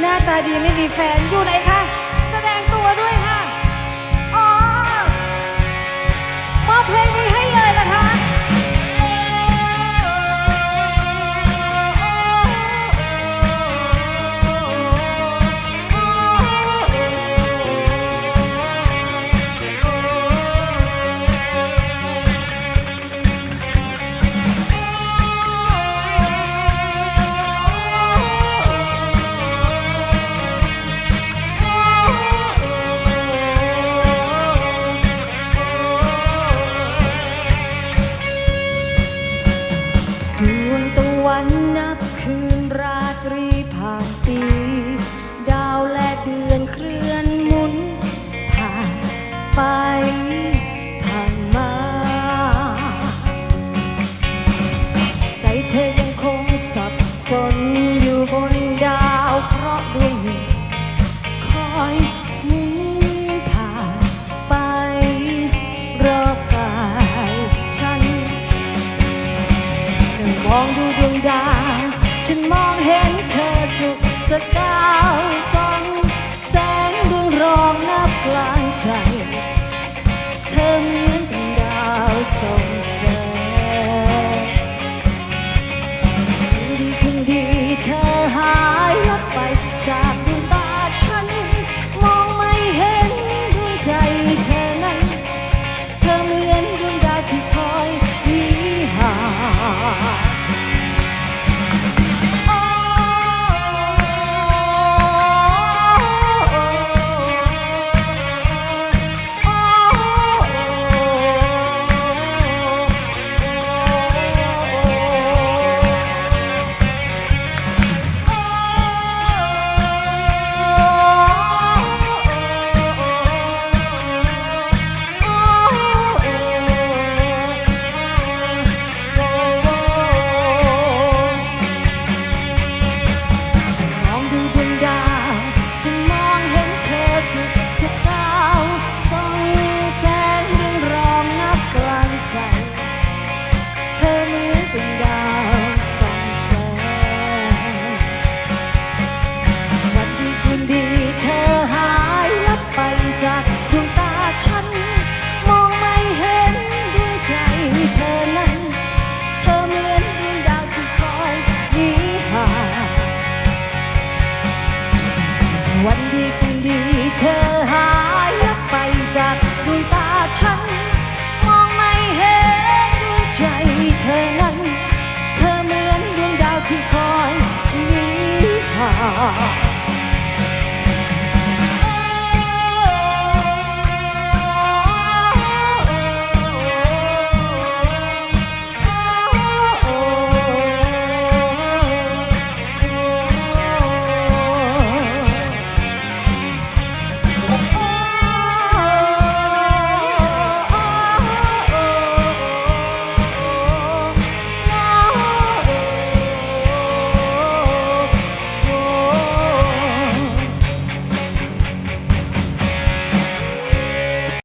หน้าตาดีไม่มีแฟนอยู่ไหนคะ วงตะวันนับคืนราตรีผ่านปี ดาวและเดือนเคลื่อนหมุน ผ่านไป ผ่านมา ใจเธอยังคงสับสนอยู่บนดาว เพราะดวง ดา ฉันมองเห็นเธอสุขสกาวสองแสงดวงรองนับกลางใจ heart.